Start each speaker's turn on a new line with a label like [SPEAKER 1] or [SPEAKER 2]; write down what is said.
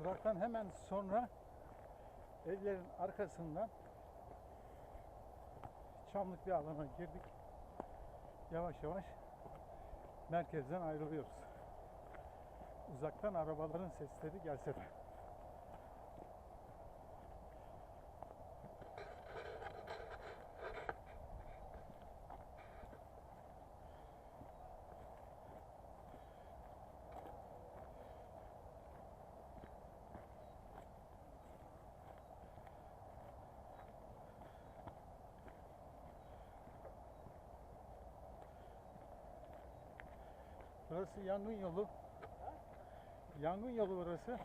[SPEAKER 1] Duraktan hemen sonra evlerin arkasından çamlık bir alana girdik. Yavaş yavaş merkezden ayrılıyoruz. Uzaktan arabaların sesleri gelse de. Burası yangın yolu. Yangın yolu burası.